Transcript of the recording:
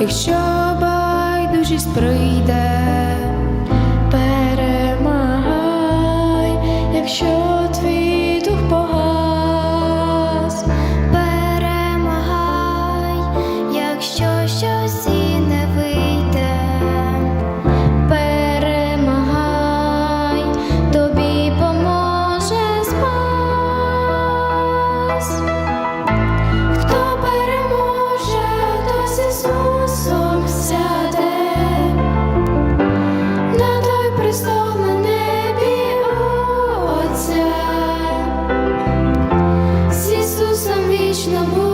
якщо байдужість прийде, перемагай, якщо твій дух погас, перемагай, якщо щось і не вийде, перемагай, тобі поможе спас. Krishna